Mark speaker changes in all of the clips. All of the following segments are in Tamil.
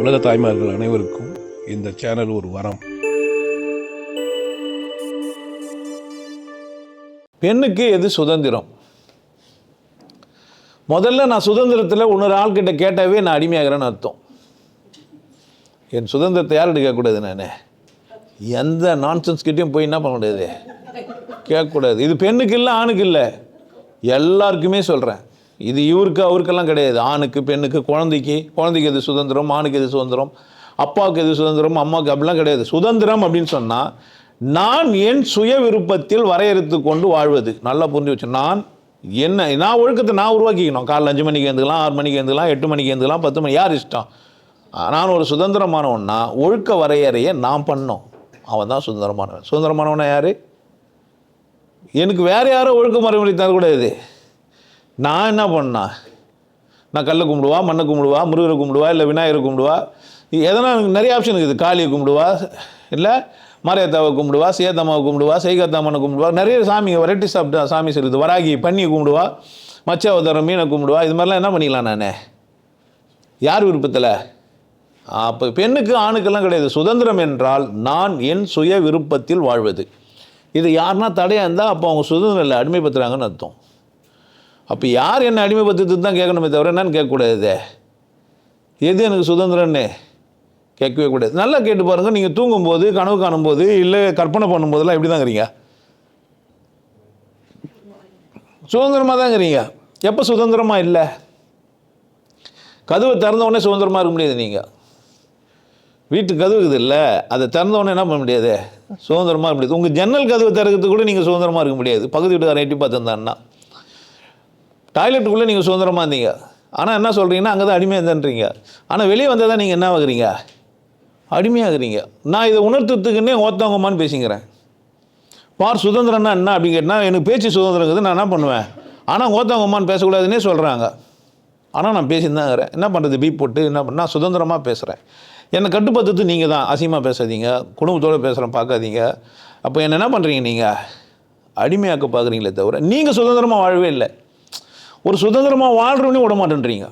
Speaker 1: உலக தாய்மார்கள் அனைவருக்கும் இந்த சேனல் ஒரு வரம்.
Speaker 2: பெண்ணுக்கு எது சுதந்திரம்? முதல்ல நான் சுதந்திரத்தில் இன்னொரு ஆள்கிட்ட கேட்டாவே நான் அடிமையாகிறேன்னு அர்த்தம். என் சுதந்திரத்தை யார்கிட்ட கேட்கக்கூடாது நான்? எந்த நான்சென்ஸ் கிட்டேயும் போய் என்ன பண்ண முடியாது? கேட்கக்கூடாது இது பெண்ணுக்கு இல்லை ஆணுக்கு இல்லை. எல்லாருக்குமே சொல்கிறேன் இது இவருக்கு அவருக்கெல்லாம் கிடையாது. ஆணுக்கு பெண்ணுக்கு குழந்தைக்கு குழந்தைக்கு எது சுதந்திரம் ஆணுக்கு எது சுதந்திரம் அப்பாவுக்கு எது சுதந்திரம் அம்மாவுக்கு அப்படிலாம் கிடையாது. சுதந்திரம் அப்படின்னு சொன்னால் நான் என் சுய விருப்பத்தில் வரையறுத்து கொண்டு வாழ்வது. நல்லா புரிஞ்சு வச்சு நான் என்ன நான் ஒழுக்கத்தை நான் உருவாக்கிக்கணும். காலைல அஞ்சு மணிக்கு எழுந்துக்கலாம் ஆறு மணிக்கு எழுந்துக்கலாம் எட்டு மணிக்கு எழுந்துக்கலாம் பத்து மணி யார் இஷ்டம்? நான் ஒரு சுதந்திரமானவன்னா ஒழுக்க வரையறையை நான் பண்ணோம். அவன் தான் சுதந்திரமானவன். சுதந்திரமானவனா யார்? எனக்கு வேறு யாரும் ஒழுக்க மறைமுறை தரக்கூடாது நான் என்ன பண்ணா நான் கல்லை கும்பிடுவா மண்ணை கும்பிடுவா முருகரை கும்பிடுவா இல்லை விநாயகரை கும்பிடுவா. எதனால் எனக்கு நிறைய ஆப்ஷன் இருக்குது. காளியை கும்பிடுவா இல்லை மாரியாத்தாவை கும்பிடுவா சேதம்மாவை கும்பிடுவா சைகாத்தாமனை கும்பிடுவா. நிறைய சாமி வெரைட்டி சாப்பிட்டா சாமி சொல்லுது வராகி பன்னியை கும்பிடுவா மச்சாவதாரம் மீனை கும்பிடுவா. இது மாதிரிலாம் என்ன பண்ணிக்கலாம் நான்? யார் விருப்பத்தில்? அப்போ பெண்ணுக்கு ஆணுக்கெல்லாம் கிடையாது. சுதந்திரம் என்றால் நான் என் சுய விருப்பத்தில் வாழ்வது. இது யாருன்னா தடையாக இருந்தால் அப்போ அவங்க சுதந்திரம் இல்லை அடிமைப்படுத்துகிறாங்கன்னு அர்த்தம். அப்போ யார் என்னை அடிமைப்படுத்துறது தான் கேட்கணுமே தவிர என்னன்னு கேட்கக்கூடாது. எது எனக்கு சுதந்திரம்னு கேட்கவே கூடாது. நல்லா கேட்டு பாருங்கள் நீங்கள் தூங்கும்போது கனவு காணும்போது இல்லை கற்பனை பண்ணும்போதெல்லாம் எப்படி தாங்கிறீங்க? சுதந்திரமாக தாங்கிறீங்க. எப்போ சுதந்திரமாக இல்லை? கதவை திறந்த உடனே சுதந்திரமாக இருக்க முடியாது நீங்கள் வீட்டு கதவு இது இல்லை? அதை திறந்த உடனே என்ன பண்ண முடியாது? சுதந்திரமாக இருக்க முடியாது. உங்கள் ஜன்னல் கதவு திறக்கிறது கூட நீங்கள் சுதந்திரமாக இருக்க முடியாது. பக்கத்து வீட்டுக்காரன் எட்டி பார்த்துருந்தான்னா. டாய்லெட்டுக்குள்ளே நீங்கள் சுதந்திரமாக இருந்தீங்க. ஆனால் என்ன சொல்கிறீங்கன்னா அங்கே தான் அடிமையாக இருந்தேன்றீங்க. ஆனால் வெளியே வந்தால் தான் நீங்கள் என்ன ஆகுறீங்க? அடிமையாகிறீங்க. நான் இதை உணர்த்துறதுக்குன்னே ஓத்தவங்கம்மான்னு பேசிக்கிறேன். பார் சுதந்திரம்னா என்ன அப்படின்னு கேட்டால் எனக்கு பேச்சு சுதந்திரங்கிறது நான் என்ன பண்ணுவேன்? ஆனால் ஓத்தவங்கம்மான்னு பேசக்கூடாதுன்னே சொல்கிறாங்க ஆனால் நான் பேசியிருந்தாங்கிறேன் என்ன பண்ணுறது பீப் போட்டு என்ன பண்ண நான் சுதந்திரமாக பேசுகிறேன் என்னை கட்டுப்படுத்துறது நீங்கள் தான். அசிங்கமாக பேசாதீங்க. குடும்பத்தோடு பேசுகிறேன் பார்க்காதீங்க. அப்போ என்ன என்ன பண்ணுறீங்க நீங்கள் அடிமையாக்க பார்க்குறீங்களே தவிர நீங்கள் சுதந்திரமாக வாழவே இல்லை. ஒரு சுதந்திரமாக வாழ்கிறவனையும் விட மாட்டேன்றீங்க.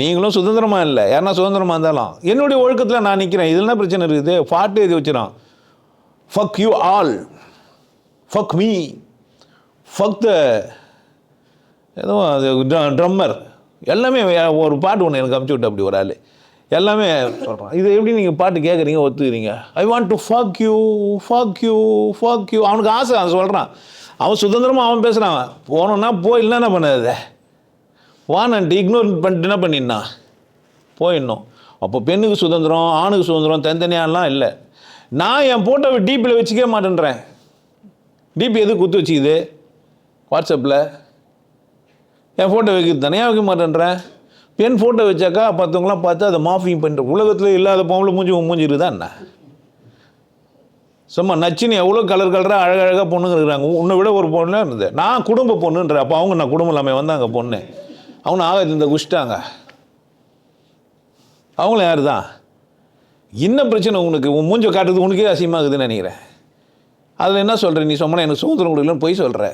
Speaker 2: நீங்களும் சுதந்திரமாக இல்லை. யாருன்னா சுதந்திரமாக இருந்தாலும். என்னுடைய ஒழுக்கத்தில் நான் நிற்கிறேன் இதில் என்ன பிரச்சனை இருக்குது? பாட்டு எழுதி வச்சிடான் fuck you all fuck me fuck the ஏதோ அது ட்ரம்மர் எல்லாமே ஒரு பாட்டு ஒன்று எனக்கு அமுச்சு விட்டு அப்படி ஒரு ஆள். எல்லாமே சொல்கிறான் இது எப்படி நீங்கள் பாட்டு கேட்குறீங்க ஒத்துக்கிறீங்க? I want to fuck you fuck you fuck you அவனுக்கு ஆசை அவன் சொல்கிறான் அவன் சுதந்திரமாக அவன் பேசுகிறான் போனோன்னா போய் இல்லைன்னா என்ன பண்ணாது? வானன்ட்டு இக்னோர் பண்ணிட்டு என்ன பண்ணிடுனா போயிடணும். அப்போ பெண்ணுக்கு சுதந்திரம் ஆணுக்கு சுதந்திரம் தனித்தனியாலாம் இல்லை. நான் என் ஃபோட்டோவை டிபியில் வச்சுக்கவே மாட்டேன்றேன். டிபி எது குத்து வச்சுக்குது? வாட்ஸ்அப்பில் என் ஃபோட்டோ வைக்கிறது தனியாக வைக்க மாட்டேன்றேன்? பெண் ஃபோட்டோ வச்சாக்கா மற்றவங்களாம் பார்த்து அதை மாஃபிங் பண்ணுற உலகத்தில் இல்லாத பொம்பளை மூஞ்சி உன் மூஞ்சி இருக்குதா என்ன? சும்மா நச்சுன்னு எவ்வளோ கலர் கலராக அழகழகாக பொண்ணுங்க இருக்கிறாங்க. உன்னை விட ஒரு பொண்ணு இருந்தது நான் குடும்ப பொண்ணுன்ற அப்போ அவங்க நான் குடும்பம் இல்லாமல் வந்தாங்க பொண்ணு. அவங்க ஆகாது இந்த குஷ்டாங்க. அவங்களும் யார் தான்? என்ன பிரச்சனை உனக்கு? உன் மூஞ்ச காட்டுறது உனக்கே அசியமாகுதுன்னு நினைக்கிறேன். அதில் என்ன சொல்கிற நீ சொன்னா எனக்கு சுதந்திரம் கொடுக்கலன்னு போய் சொல்கிற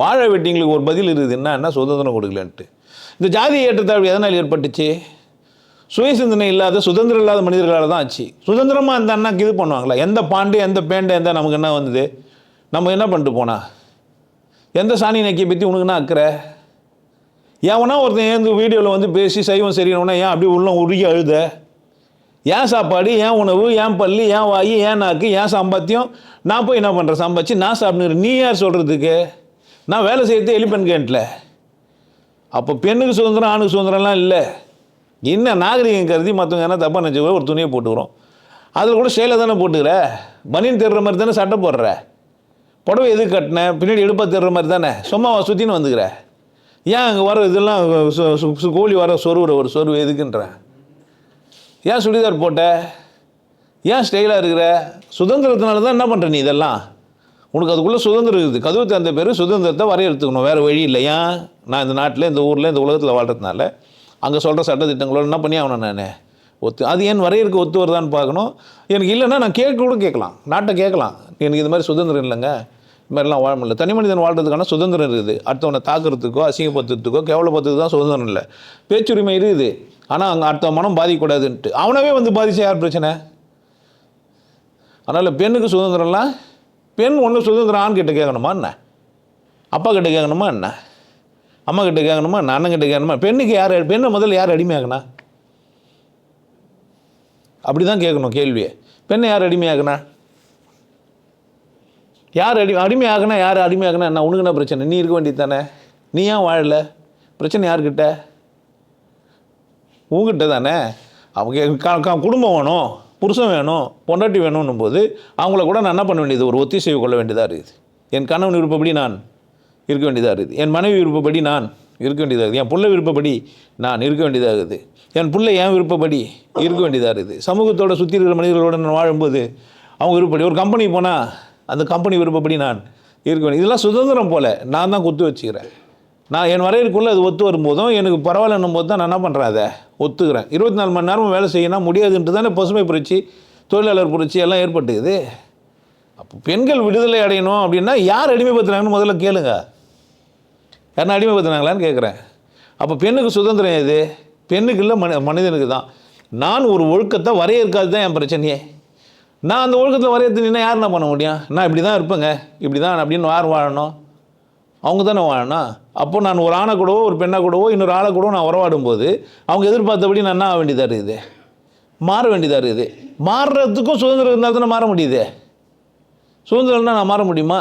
Speaker 2: வாழ வெட்டிங்களுக்கு ஒரு பதில் இருக்குது. என்ன என்ன சுதந்திரம் கொடுக்கலன்ட்டு. இந்த ஜாதி ஏற்றத்தாழ்வு எதனால் ஏற்பட்டுச்சு? சுய சிந்தனை இல்லாத சுதந்திரம் இல்லாத மனிதர்களால் தான் ஆச்சு. சுதந்திரமாக இந்த அண்ணாக்கு இது பண்ணுவாங்களா? எந்த பாண்டு எந்த பேண்டை எந்த நமக்கு என்ன வந்தது? நம்ம என்ன பண்ணிட்டு போனா? எந்த சாணி நக்கியை பற்றி உனக்கு என்ன அக்கறை? எவனா ஒருத்தன் ஏந்து வீடியோவில் வந்து பேசி சைவம் சரியினவனா ஏன் அப்படி உள்ள உருகி அழுத? ஏன் சாப்பாடு ஏன் உணவு ஏன் பள்ளி ஏன் வாயி ஏன் நாக்கு ஏன் சம்பாத்தியம்? நான் போய் என்ன பண்ணுறேன் சம்பாதிச்சு நான் சாப்பிடுறேன் நீ யார் சொல்கிறதுக்கு நான் வேலை செய்யறது எலிபென் கேண்டில். அப்போ பெண்ணுக்கு சுதந்திரம் ஆணுக்கு சுதந்திரம்லாம் இல்லை. என்ன நாகரிகம் கருதி மற்றவங்க என்ன தப்பாக நினச்சி ஒரு துணியை போட்டுக்கிறோம். அதில் கூட ஸ்டைலாக தானே போட்டுக்கிற? பனியன் தேடுற மாதிரி தானே சட்டை போடுற? புடவை எது கட்டின? பின்னாடி எடுப்பாக தேடுற மாதிரி தானே? சும்மா சுற்றின்னு வந்துக்கிற. ஏன் அங்கே வர இதெல்லாம் சு- சு- கோழி வர சொருவுற ஒரு சொருவு எதுக்குன்றேன் ஏன் சுடிதார் போட்ட? ஏன் ஸ்டைலாக இருக்கிற? சுதந்திரத்தினால தான் என்ன பண்ணுற நீ இதெல்லாம்? உனக்கு அதுக்குள்ளே சுதந்திரம் இருக்குது. கதவு தந்த பேர் சுதந்திரத்தை வரையறுத்துக்கணும். வேறு வழி இல்லை ஏன் நான் இந்த நாட்டில் இந்த ஊரில் இந்த உலகத்தில் வாழ்கிறதுனால அங்கே சொல்கிற சட்டத்திட்டங்களோட என்ன பண்ணி ஆகணும் நான்? ஒத்து அது ஏன் வரையறுக்கு ஒத்து வருதான்னு பார்க்கணும். எனக்கு இல்லைன்னா நான் கேட்க கூட கேட்கலாம். நாட்டை கேட்கலாம். எனக்கு இது மாதிரி சுதந்திரம் இல்லைங்க. இது மாதிரிலாம் வாழ முடியல. தனி மனிதன் வாழ்கிறதுக்கான சுதந்திரம் இருக்குது. அடுத்தவனை தாக்குறதுக்கோ அசிங்கப்படுத்துறதுக்கோ கேவலப்படுத்துறது தான் சுதந்திரம் இல்லை. பேச்சுரிமை இருக்குது. ஆனால் அங்கே அடுத்த மனம் பாதிக்கக்கூடாதுன்ட்டு. அவனவே வந்து பாதிச்சா யார் பிரச்சனை? அதனால் பெண்ணுக்கு சுதந்திரம்லாம் பெண் ஒன்று சுதந்திரம் ஆண் கிட்ட கேட்கணுமா என்ன? அப்பா கிட்ட கேட்கணுமா என்ன? அம்மா கிட்ட கேட்கணுமா? நான் கிட்ட கேட்கணுமா? பெண்ணுக்கு யார் பெண்ணை முதல்ல யார் அடிமையாகனா அப்படி தான் கேட்கணும் கேள்வியை. பெண்ணை யார் அடிமையாகனா யார் அடி அடிமையாகனா யார் அடிமையாகனா என்ன? உனக்கு என்ன பிரச்சனை? நீ இருக்க வேண்டியது தானே நீ ஏன் வாழல? பிரச்சனை யார்கிட்ட? உங்ககிட்ட தானே அவங்க குடும்பம் வேணும் புருஷன் வேணும் பொண்டாட்டி வேணும்னும் போது அவங்கள கூட நான் என்ன பண்ண வேண்டியது? ஒரு ஒத்திசைவு கொள்ள வேண்டியதாக இருக்குது. என் கணவன் விருப்பப்படி நான் இருக்க வேண்டியதாக இருக்குது என் மனைவி விருப்பப்படி நான் இருக்க வேண்டியதாக இருக்குது என் பிள்ளை விருப்பப்படி நான் இருக்க வேண்டியதாக இருக்குது என் பிள்ளை என் விருப்பப்படி இருக்க வேண்டியதாக இருக்குது சமூகத்தோட சுற்றி இருக்கிற மனிதர்களோட நான் வாழும்போது அவங்க விருப்பப்படி ஒரு கம்பெனி போனால் அந்த கம்பெனி விருப்பப்படி நான் இருக்க வேண்டிய இதெல்லாம் சுதந்திரம் போல். நான் தான் குத்து வச்சுக்கிறேன். நான் என் வரையறுக்குள்ளே அது ஒத்து வரும்போதும் எனக்கு பரவாயில்லைன்னும் போது தான் நான் என்ன பண்ணுறேன் அதை ஒத்துக்கிறேன். இருபத்தி நாலு மணி நேரமும் வேலை செய்யணும் முடியாதுன்ட்டு தானே பசுமை புரட்சி தொழிலாளர் புரட்சி எல்லாம் ஏற்பட்டுக்குது. அப்போ பெண்கள் விடுதலை அடையணும் அப்படின்னா யார் அடிமைப்படுத்துகிறாங்கன்னு முதல்ல கேளுங்க. யாருன்னா அடிமைப்படுத்தினாங்களான்னு கேட்குறேன். அப்போ பெண்ணுக்கு சுதந்திரம் எது? பெண்ணுக்கு இல்லை மனி மனிதனுக்கு தான். நான் ஒரு ஒழுக்கத்தை வரையறுக்காது தான் என் பிரச்சனையே. நான் அந்த ஒழுக்கத்தில் வரையறுத்து நின்னா யார் என்ன பண்ண முடியும்? நான் இப்படி தான் இருப்பேங்க. இப்படி தான் அப்படின்னு யார் வாழணும்? அவங்க தானே வாழணும் அப்போ நான் ஒரு ஆணை கூடவோ ஒரு பெண்ணை கூடவோ இன்னொரு ஆளை கூடவோ நான் உறவாடும் போது அவங்க எதிர்பார்த்தபடி நான் என்ன ஆக வேண்டியதாக இருக்குது? மாற வேண்டியதாக இருக்குது. மாறுறதுக்கும் சுதந்திரம் இருந்தால் தானே மாற முடியுது. சுதந்திரம்னா நான் மாற முடியுமா?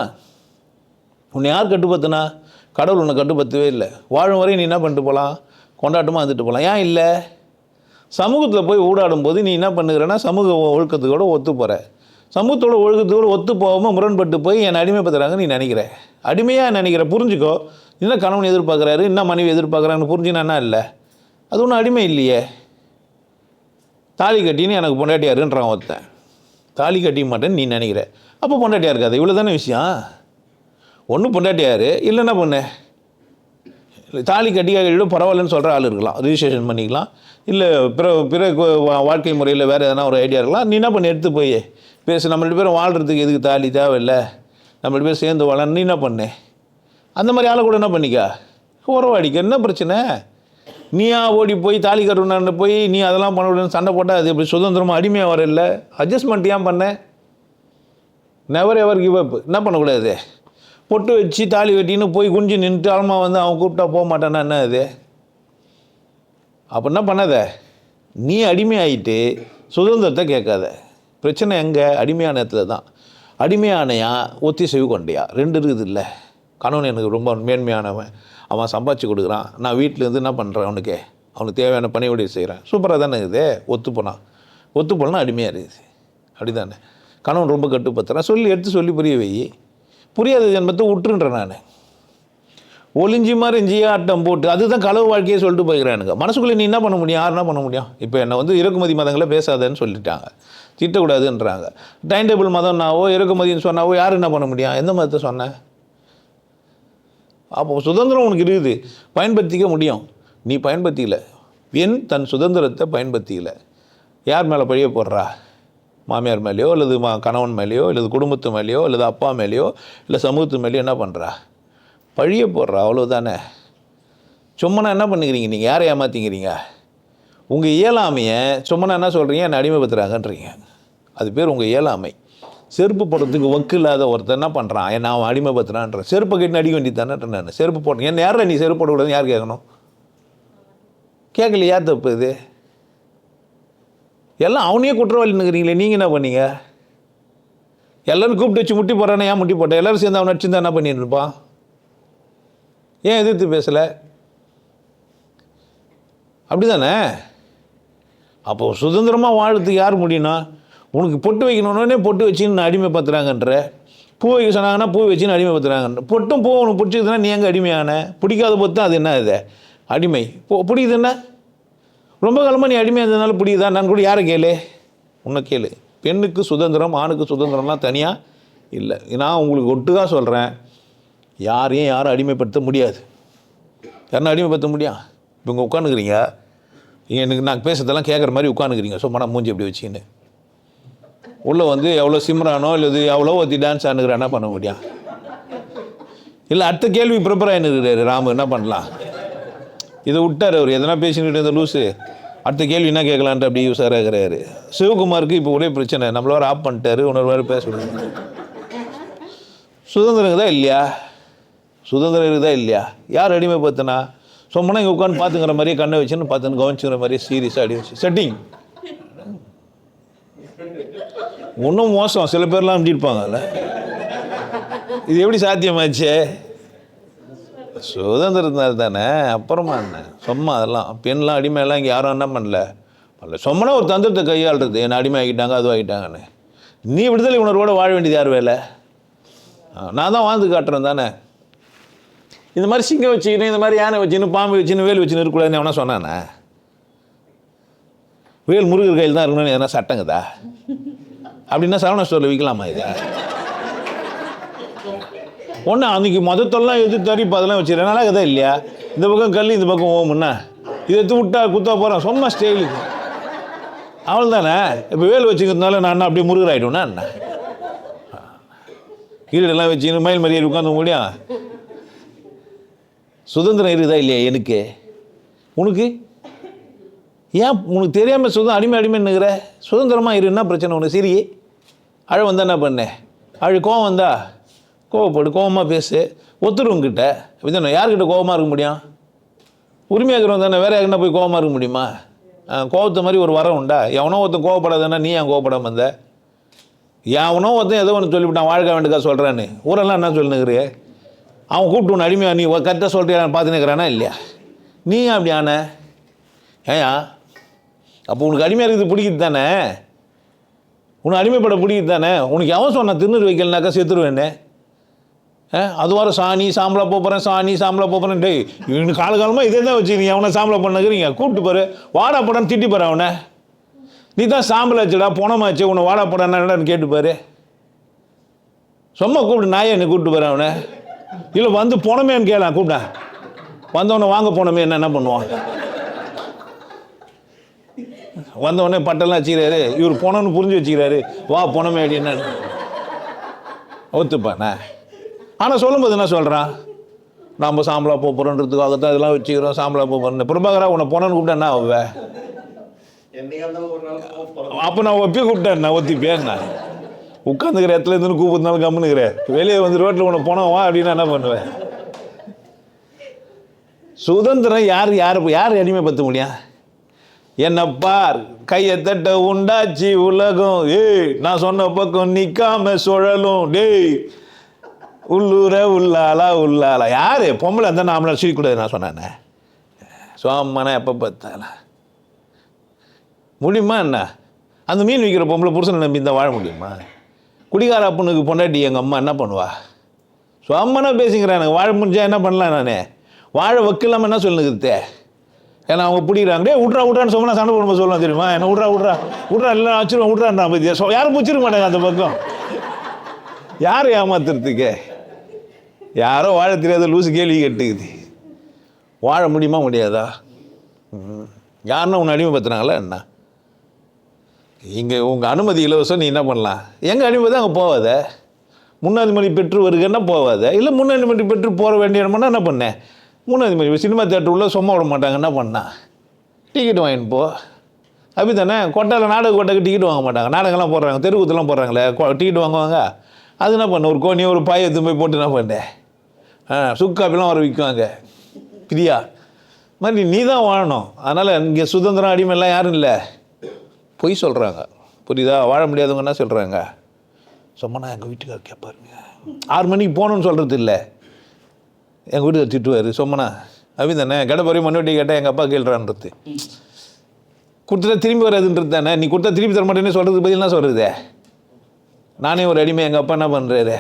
Speaker 2: உன்னை யார் கட்டுப்படுத்தினா? கடவுள் உன்னை கட்டுப்படுத்தவே இல்லை. வாழும் வரையும் நீ என்ன பண்ணிட்டு போகலாம் கொண்டாட்டமாக இருந்துட்டு போகலாம் ஏன் இல்லை? சமூகத்தில் போய் ஊடாடும் போது நீ என்ன பண்ணுகிறேன்னா சமூக ஒழுக்கத்துக்கோடு ஒத்து போகிற சமூகத்தோட ஒழுக்கத்தோடு ஒத்து போகாமல் முரண்பட்டு போய் என்னை அடிமைப்படுத்துகிறாங்கன்னு நீ நினைக்கிற. அடிமையாக நினைக்கிற புரிஞ்சுக்கோ. என்ன கணவன் எதிர்பார்க்குறாரு என்ன மனைவி எதிர்பார்க்குறாங்கன்னு புரிஞ்சுனா என்ன இல்லை? அது ஒன்றும் அடிமை இல்லையே. தாலி கட்டின்னு எனக்கு பொண்டாட்டியாருன்றான் ஒருத்தன். தாலி கட்டி மாட்டேன்னு நீ நினைக்கிற. அப்போ பொண்டாட்டியாக இருக்காது. இவ்வளோ தானே விஷயம்? ஒன்று பொண்டாட்டியாரு இல்லைன்னா பொண்ணு? தாலி கட்டிக்காக பரவாயில்லன்னு சொல்கிற ஆள் இருக்கலாம். ரிஜிஸ்ட்ரேஷன் பண்ணிக்கலாம். இல்லை பிற பிற வாழ்க்கை முறையில் வேறு எதனா ஒரு ஐடியா இருக்கலாம். நீ என்ன பண்ணி எடுத்து போய். பேசு நம்ம ரெண்டு பேரும் வாழ்கிறதுக்கு எதுக்கு தாலி தேவையில்லை? நம்ம ரெண்டு பேரும் சேர்ந்து வாழ நீ என்ன பண்ணு? அந்த மாதிரி ஆளை கூட என்ன பண்ணிக்க? உறவாடிக்க. என்ன பிரச்சனை? நீயா ஓடி போய் தாலி கருணான்னு போய் நீ அதெல்லாம் பண்ண விடணும் சண்டை போட்டால் அது எப்படி சுதந்திரமாக அடிமையாக வரல அட்ஜஸ்ட்மெண்ட் ஏன் பண்ண? நெவர் எவர் கிவ் அப் என்ன பண்ணக்கூடாது? பொட்டு வச்சு தாலி வெட்டின்னு போய் குஞ்சு நின்று ஆல்மா வந்து அவன் கூப்பிட்டா போக மாட்டானா என்ன அது? அப்போ என்ன பண்ணாத? நீ அடிமையாயிட்டு சுதந்திரத்தை கேட்காத. பிரச்சனை எங்கே? அடிமையான இடத்துல தான். அடிமையானையா ஒத்திசைவு கொண்டையா? ரெண்டு இருக்குது இல்லை. கணவன் எனக்கு ரொம்ப மேன்மையானவன். அவன் சம்பாதிச்சு கொடுக்குறான். நான் வீட்டிலேருந்து என்ன பண்ணுறேன் அவனுக்கு? அவனுக்கு தேவையான பணி உதவி செய்கிறேன் சூப்பராக தானே இருக்குது ஒத்து போனான் ஒத்து போனா அடிமையாக இருக்குது. அப்படி தானே கணவன் ரொம்ப கட்டுப்படுத்துறான். சொல்லி எடுத்து சொல்லி புரிய வை. புரியாத ஜென்மத்தை விட்டுருன்றேன் நான். ஒளிஞ்சி மறைஞ்சி ஆட்டம் போட்டு அதுதான் களவு வாழ்க்கையே சொல்லிட்டு போய்க்கிறானுங்க. மனசுக்குள்ளே நீ என்ன பண்ண முடியும்? யார் என்ன பண்ண முடியும்? இப்போ என்னை வந்து இறக்குமதி மதங்களை பேசாதேன்னு சொல்லிட்டாங்க. திட்டக்கூடாதுன்றாங்க. டைம் டேபிள் மதம்னாவோ இறக்குமதின்னு சொன்னாவோ யார் என்ன பண்ண முடியும்? எந்த மதத்தை சொன்னேன் அப்போ சுதந்திரம் உனக்கு இருக்குது. பயன்படுத்திக்க முடியும். நீ பயன்படுத்திக்கல. என் தன் சுதந்திரத்தை பயன்படுத்திக்கல. யார் மேலே பழிய போடுறா? மாமியார் மேலேயோ அல்லது மா கணவன் மேலேயோ அல்லது குடும்பத்து மேலேயோ அல்லது அப்பா மேலேயோ இல்லை சமூகத்து மேலேயோ என்ன பண்ணுறா பழிய போடுறா அவ்வளோதானே சும்மனா என்ன பண்ணிக்கிறீங்க நீங்கள் யாரை ஏமாற்றிங்கிறீங்க உங்கள் இயலாமையை சும்மனா என்ன சொல்கிறீங்க என்னை அடிமைப்படுத்துகிறாங்கன்றீங்க அது பேர் உங்கள் இயலாமை. செருப்பு போடுறதுக்கு வக்கு இல்லாத ஒருத்தன் என்ன பண்ணுறான் என்ன அவன் அடிமைப்படுத்துறான்ற. செருப்பை கட்டி அடிக்க வேண்டியது தானே நான். செருப்பு போடுறேன் என்ன யாரில் நீ செருப்பு போடக்கூடாதுன்னு யார் கேட்கணும்? கேட்கல யார் தப்பு இது? எல்லாம் அவனையே குற்றவாளின்னுக்கிறீங்களே நீங்கள் என்ன பண்ணீங்க? எல்லோரும் கூப்பிட்டு வச்சு முட்டி போடுறானே ஏன் முட்டி போட்டேன் எல்லோரும் சேர்ந்து அவனை அடிச்சிருந்தா என்ன பண்ணிட்டு இருப்பான் ஏன் எதிர்த்து பேசலை? அப்படி தானே அப்போ சுதந்திரமாக வாழறதுக்கு யார் முடியும்னா உனக்கு பொட்டு வைக்கணுன்னே பொட்டு வச்சுன்னு அடிமைப்படுத்துறாங்கன்ற பூ வைக்க சொன்னாங்கன்னா பூ வச்சுன்னு அடிமைப்படுத்துறாங்கன்ற பொட்டும் பூ உனக்கு பிடிச்சதுன்னா நீ எங்கே அடிமையான? பிடிக்காத பொத்து அது என்ன இது? அடிமை. போ என்ன ரொம்ப காலமாக நீ அடிமையாக இருந்ததுனால பிடிக்குதா நான் கூட யாரை கேளு? உன்னை கேளு. பெண்ணுக்கு சுதந்திரம் ஆணுக்கு சுதந்திரம்லாம் தனியாக இல்லை. நான் உங்களுக்கு ஒட்டுக்காக சொல்கிறேன் யாரையும் யாரும் அடிமைப்படுத்த முடியாது. யாரும் அடிமைப்படுத்த முடியும் இப்போ இங்கே உட்காந்துக்கிறீங்க எனக்கு நான் பேசுறதெல்லாம் கேட்குற மாதிரி உட்காந்துக்கிறீங்க சும்மா மனம் மூஞ்சி அப்படி வச்சுக்கின்னு. உள்ளே வந்து எவ்வளோ சிம்ரானோ இல்லை எவ்வளோ ஒத்தி டான்ஸ் ஆனுக்கிறா என்ன பண்ண முடியும்? இல்லை அடுத்த கேள்வி ப்ரிப்பர் ஆகின்னு ராமு. என்ன பண்ணலாம்? இதை விட்டார் அவர். எதனா பேசிக்கிட்டு இருந்த லூஸு அடுத்த கேள்வி என்ன கேட்கலான்ட்டு அப்படி யூஸாக இருக்கிறாரு சிவகுமாருக்கு இப்போ ஒரே பிரச்சனை. நம்மள வர பண்ணிட்டாரு. இன்னொரு மாதிரி பேச சுதந்திரம் இருக்குதா இல்லையா? சுதந்திரம் இருக்குதா இல்லையா? யார் அடிமை பார்த்தனா சொம்மனா இங்கே உட்காந்து பார்த்துங்கிற மாதிரியே கண்ணை வச்சுன்னு பார்த்துன்னு கவனிச்சுங்கிற மாதிரியே சீரியஸாக அடி வச்சு. செட்டிங் ஒன்றும் மோசம். சில பேர்லாம் அப்படி இருப்பாங்கல்ல. இது எப்படி சாத்தியமாச்சு? சுதந்திரத்தினால தானே? அப்புறமா என்ன? சும்மா அதெல்லாம். பெண்லாம் அடிமையெல்லாம் இங்கே யாரும் என்ன பண்ணல? பண்ணல. சும்மனா ஒரு தந்திரத்தை கையாளுறது. என்னை அடிமை ஆகிட்டாங்க அது ஆகிட்டாங்கன்னு நீ விடுதலை உணர்வோட வாழ வேண்டியது யார் வேலை? நான் தான் வாழ்ந்து காட்டுறேன் தானே? இந்த மாதிரி சிங்கம் வச்சுக்கின்னு இந்த மாதிரி யானை வச்சுன்னு பாம்பு வச்சுன்னு வேல் வச்சுன்னு இருக்கக்கூடாதுன்னு எவனா சொன்னானே? வேல் முருகர் கையில் தான் இருக்கணும்னு எதனா சட்டங்குதா? அப்படின்னா சரவண ஸ்டோரில் விற்கலாமா இதை? ஒன்று அன்றைக்கி மதத்தெல்லாம் எதிர்த்தாரி தறி அதெல்லாம் வச்சுருக்கேன் நல்லா கதை இல்லையா? இந்த பக்கம் கல் இந்த பக்கம் ஓமுன்னா இதை எடுத்து விட்டா குத்தா போகிறேன் சொன்ன ஸ்டைலுக்கு அவள் தானே இப்போ வேல் வச்சுக்கிறதுனால நான் என்ன அப்படியே முருகர் ஆகிட்டோன்னா என்ன? கீழெல்லாம் வச்சு மயில் மரியாதை உட்காந்து முடியும் சுதந்திரம் இருக்குதா இல்லையா எனக்கு? உனக்கு? ஏன் உனக்கு தெரியாமல் சுதந்திரம் அடிமை அடிமைன்னுங்கிற சுதந்திரமாக இரு என்ன பிரச்சனை உனக்கு? சரி அழ வந்தால் என்ன பண்ணேன் அழு கோவம் வந்தா? கோவப்படு கோபமாக பேசு ஒத்துருவங்கிட்ட இதானே யார்கிட்ட கோவமாக இருக்க முடியும்? உரிமையாக இருக்கிறவங்க தானே வேற யாருன்னா போய் கோவமாக இருக்க முடியுமா? கோபத்தை மாதிரி ஒரு வரம் உண்டா? எவனோ ஒருத்தன் கோவப்படாதன்னா நீ ஏன் கோவப்படாமல் வந்த எவனோ ஒருத்தன் ஏதோ ஒன்று சொல்லிவிட்டான் வாழ்க்கை வேண்டுக்கா சொல்கிறான்னு ஊரெல்லாம் என்ன சொல்லுங்கிறே அவன் கூப்பிட்டு உன்னை அடிமையாக நீ கரெக்டாக சொல்கிறியா பார்த்துன்னு இருக்கிறானா இல்லையா? நீ ஏன் அப்படி ஆன? ஏயா அப்போ உனக்கு அடிமையாக இருக்குது பிடிக்குது தானே? உனக்கு அடிமைப்பட பிடிக்குது தானே? உனக்கு எவன் சொன்னான் திருநூறு வைக்கலனாக்கா செத்துருவேன்னு? அது வர சாணி சாம்பலா போகிறேன் சாணி சாம்பலா போகிறேன் டேய் இவனு காலகாலமாக இதே தான் வச்சுக்கிறீங்க அவனை சாம்பலா பண்ணுகிறீங்க. கூப்பிட்டு பாரு. வாடா படம் திட்டி பாரு அவனை. நீ தான் சாம்பல் ஆச்சுடா போனமாச்சு உன்னை வாடா படம் என்னடான்னு கேட்டு பாரு. சும்மா கூப்பிட்டு நாயை என்னை கூப்பிட்டு பாரு அவனை. இல்லை வந்து போனமேன்னு கேளா கூப்பிட்டா வந்தவனை வாங்க போனமே என்ன என்ன பண்ணுவான்? வந்தவொடனே பட்டெல்லாம் வச்சுக்கிறாரு இவர் போனோன்னு புரிஞ்சு வச்சுக்கிறாரு. வா போனமே அப்படி என்ன? ஒத்துப்பாண்ணே ஆனால் சொல்லும்போது என்ன சொல்கிறான் நாம் சாம்பலா போகிறோன்றதுக்காகத்தான் இதெல்லாம் வச்சுக்கிறோம் சாம்பலா போகிறோம் பிரபாகரா உன்னை போனோன்னு கூப்பிட்டா என்ன
Speaker 3: கோவப்படும்
Speaker 2: அப்போ நான் ஒப்பி கூப்பிட்டேன் நான் ஒத்திப்பேன் நான் உட்காந்துக்கிற இடத்துல இருந்து கூப்பிடுனாலும் கம்முனுக்கிறேன் வெளியே வந்து ரோட்டில் உன்னை போனா வா அப்படின்னா என்ன பண்ணுவேன் சுதந்திரம் யார் யார் யார் அடிமைப்படுத்த முடியும்? என்ன பார் கையை தட்ட உண்டாச்சு உலகம். ஏய் நான் சொன்ன பக்கம் நிற்காம சுழலும். டேய் உள்ளூர உள்ளாலா உள்ளாலா யார்? பொம்பளை அந்த நாமளாக சிரிக்கூடாது நான் சொன்னேனே சோம்மனா எப்போ பார்த்தாலும். முடியுமா என்ன? அந்த மீன் விற்கிற பொம்பளை புருஷனை நம்பி இந்த வாழ முடியுமா? குடிகார அப்பனுக்கு பொண்டாட்டி எங்கள் அம்மா என்ன பண்ணுவா? ஸோ அம்மனா பேசிக்கிறேன் எனக்கு வாழ முடிஞ்சா என்ன பண்ணலாம் நான்? வாழ வைக்கலாமல் என்ன சொல்லுங்கிறதே ஏன்னா அவங்க பிடிக்கிறாங்க. டே விட்றா விட்றான்னு சொன்னா சண்டை போடும்போது சொல்லலாம் தெரியுமா? என்ன விட்றா விட்றா விட்றா இல்லை வச்சிருவேன் விட்றான்றான் பற்றி யாரும் பிடிச்சிருக்க மாட்டாங்க அந்த பக்கம். யார் ஏமாத்துறதுக்கு? யாரோ வாழ தெரியாத லூசு கேள்வி கேட்டுக்குது. வாழ முடியுமா முடியாதா? ம். யாருன்னா உன்னை அடிமைப்படுத்துனாங்களா என்ன? இங்கே உங்கள் அனுமதி இலவசம் நீ என்ன பண்ணலாம்? எங்கள் அனுமதி அங்கே போவாத? முன்னாதிமதி பெற்று வருகன்னா போவாத? இல்லை முன்னாதிமதி பெற்று போக வேண்டிய இடம்னா என்ன பண்ணேன் முன்னாதிமதி சினிமா தேட்டர் உள்ள சும்மா விட மாட்டாங்க என்ன பண்ணா? டிக்கெட் வாங்கின்னு போ. அப்படி தானே கொட்டாவில் நாடக கொட்டைக்கு டிக்கெட் வாங்க மாட்டாங்க. நாடகம்லாம் போடுறாங்க தெருக்கூத்துலாம் போடுறாங்களே டிக்கெட் வாங்குவாங்க. அது என்ன பண்ண? ஒரு கோணியை ஒரு பாயை எடுத்து போய் போட்டு என்ன பண்ணேன் சுக்காப்பிலாம் வர விற்குவாங்க. பிரியா. மாதிரி நீ தான் வாழணும். அதனால் இங்கே சுதந்திரம் அடிமைலாம் யாரும் இல்லை. பொய் சொல்கிறாங்க புரியுதா? வாழ முடியாதவங்க என்ன சொல்கிறாங்க சொம்மனா எங்கள் வீட்டுக்காரர் கேட்பாருங்க ஆறு மணிக்கு போகணுன்னு சொல்கிறது இல்லை. எங்கள் வீட்டுக்கு திட்டுவார். சொம்மனா அப்படின்னு தானே கடை மண்வெட்டி கேட்டால் எங்கள் அப்பா கேள்றான்றது. கொடுத்துட்டா திரும்பி வராதுன்றது தானே? நீ கொடுத்தா திருப்பி தர மாட்டேன்னு சொல்கிறது பதில் என்ன சொல்கிறது நானே ஒரு அடிமை எங்கள் அப்பா என்ன பண்ணுறாரு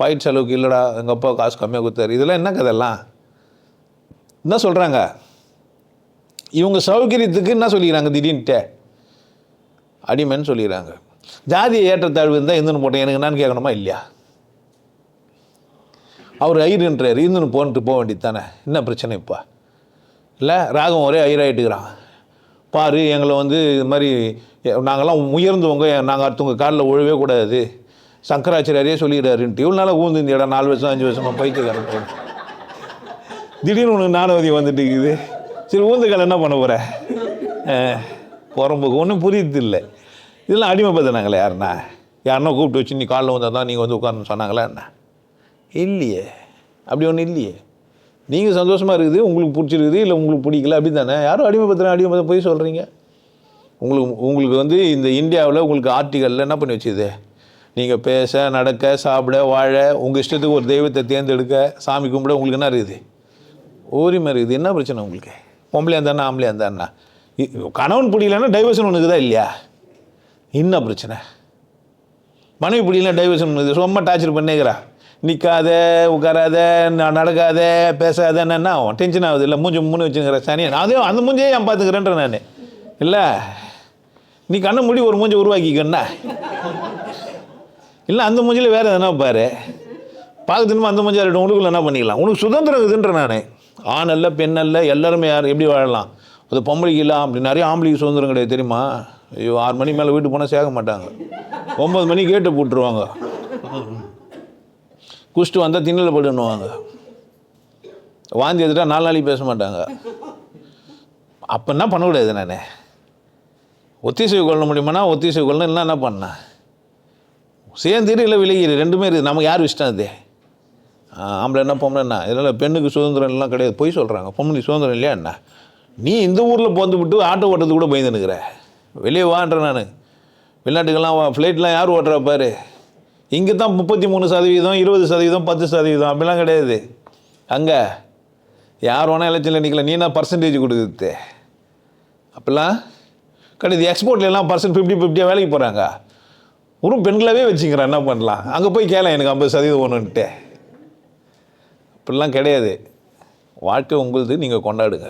Speaker 2: பாயிண்ட் செலவுக்கு இல்லைடா எங்கள் அப்பா காசு கம்மியாக கொடுத்தாரு. இதெல்லாம் என்ன கதெல்லாம் என்ன சொல்கிறாங்க இவங்க சௌகரியத்துக்கு என்ன சொல்லிக்கிறாங்க திடீர்னுட்டே? அடிமைன்னு சொல்லிக்கிறாங்க. ஜாதி ஏற்றத்தாழ்வு இருந்தால் இந்துன்னு போட்டேன். எனக்கு என்னன்னு கேட்கணுமா இல்லையா? அவர் ஐயருன்றார் இந்துன்னு போன்ட்டு போக வேண்டியது தானே என்ன பிரச்சனை இப்போ? இல்லை ராகம் ஒரே ஐயராகிட்டுக்கிறான் பாரு எங்களை வந்து இது மாதிரி நாங்கள்லாம் உயர்ந்தவங்க நாங்கள் அடுத்தவங்க காலில் ஒழவே கூடாது. சங்கராச்சாரியாரே சொல்லிடுறாருன்ட்டு இவ்வளோ நாளாக ஊந்து இந்த இடம் நாலு வருஷம் அஞ்சு வருஷமா பைத்தியக்காரன் போடு திடீர்னு உனக்கு நானவதி வந்துட்டு இருக்குது. சரி ஊந்துக்கால் என்ன பண்ண போகிற புறம்புக்கு. ஒன்றும் புரியுது இல்லை இதெல்லாம் அடிமைப்படுத்தினாங்களே யாருண்ணா யாருன்னா கூப்பிட்டு வச்சு நீ காலைல வந்தால் தான் நீங்கள் வந்து உட்காரன்னு சொன்னாங்களா என்ன? இல்லையே. அப்படி ஒன்றும் இல்லையே. நீங்கள் சந்தோஷமாக இருக்குது. உங்களுக்கு பிடிச்சிருக்குது. இல்லை உங்களுக்கு பிடிக்கல. அப்படி தானே யாரும் அடிமைப்படுத்துகிறேன் அடிமைப்படுத்த போய் சொல்கிறீங்க உங்களுக்கு உங்களுக்கு வந்து இந்த இந்தியாவில் உங்களுக்கு ஆர்டிகலில் என்ன பண்ணி வச்சுது நீங்கள் பேச நடக்க சாப்பிட வாழ உங்கள் இஷ்டத்துக்கு ஒரு தெய்வத்தை தேர்ந்தெடுக்க சாமி கும்பிட உங்களுக்கு என்ன இருக்குது? உரிமை இருக்குது. என்ன பிரச்சனை உங்களுக்கு? பொம்பளையா இருந்தாண்ணா ஆம்பளையா இருந்தாண்ணா கணவன் பிடிக்கலன்னா டைவர்ஷன் உனக்கு தான் இல்லையா? என்ன பிரச்சனை? மனைவி பிடிக்கலாம் டைவர்ஷன் ஒன்று சும்மா டார்ச்சர் பண்ணிக்கிறா. நிற்காத உட்காராத நடக்காத பேசாத என்ன ஆகும்? டென்ஷன் ஆகுது இல்லை. மூஞ்சி மூணு வச்சுங்கிற சனியன் அதே அந்த மூஞ்சியே நான் பார்த்துக்கிறேன்ற நான். இல்லை. நீ கண்ணை மூடி ஒரு மூஞ்சி உருவாக்கிக்கண்ணா இல்லை அந்த மூஞ்சில் வேறு எதனா பாரு. பார்க்க திரும்ப அந்த மூஞ்சி ஆகிடும் உனக்குள்ள என்ன பண்ணிக்கலாம்? உனக்கு சுதந்திரம் இருக்குதுன்ற நான். ஆண் அல்ல பெண் அல்ல எல்லாருமே யார் எப்படி வாழலாம்? அது பொம்பளைக்கு இல்லை அப்படி நிறைய ஆம்பளைக்கு சுதந்திரம் கிடையாது தெரியுமா? ஐயோ ஆறு மணி மேலே வீட்டு போனால் சேர்க்க மாட்டாங்க. ஒம்பது மணி கேட்டு போட்டுருவாங்க. குஷ்டு வந்தால் திண்ணில் போட்டுன்னுவாங்க. வாந்தி எடுத்துட்டா நாலு நாளைக்கு பேச மாட்டாங்க. அப்போ என்ன பண்ணக்கூடாது நான்? ஒத்திசைவு கொள்ள முடியுமானா ஒத்திசைவு கொள்ளணும் இல்லை என்ன பண்ணேன் சேர்ந்துரு இல்லை விலகிடு ரெண்டுமே இருக்குது நமக்கு யார் இஷ்டம் அது? ஆம்பளை என்ன பொம்பளை என்ன? இதனால் பெண்ணுக்கு சுதந்திரம் எல்லாம் கிடையாது. பொய் சொல்கிறாங்க பொம்பளை சுதந்திரம் இல்லையா என்ன? நீ இந்த ஊரில் போந்து விட்டு ஆட்டோ ஓட்டுறதுக்கு கூட பயந்து வெளியே வான்றேன் நான். வெளிநாட்டுக்கெல்லாம் ஃப்ளைட்லாம் யார் ஓட்டுறா பாரு? இங்கே தான் முப்பத்தி மூணு சதவீதம் இருபது சதவீதம் பத்து சதவீதம். அப்படிலாம் கிடையாது. அங்கே யார் வேணால் எலெக்ஷனில் நிற்கல நீ என்ன பர்சன்டேஜ் கொடுக்குறது. அப்போல்லாம் கிடையாது. எக்ஸ்போர்ட்லாம் பர்சன்ட் ஃபிஃப்டி ஃபிஃப்டியாக வேலைக்கு போகிறாங்க வெறும் பெண்களாகவே வச்சுக்கிறேன் என்ன பண்ணலாம்? அங்கே போய் கேளேன் எனக்கு ஐம்பது சதவீதம் ஒன்றுன்ட்டு அப்படிலாம் கிடையாது. வாழ்க்கை உங்களுது நீங்கள் கொண்டாடுங்க.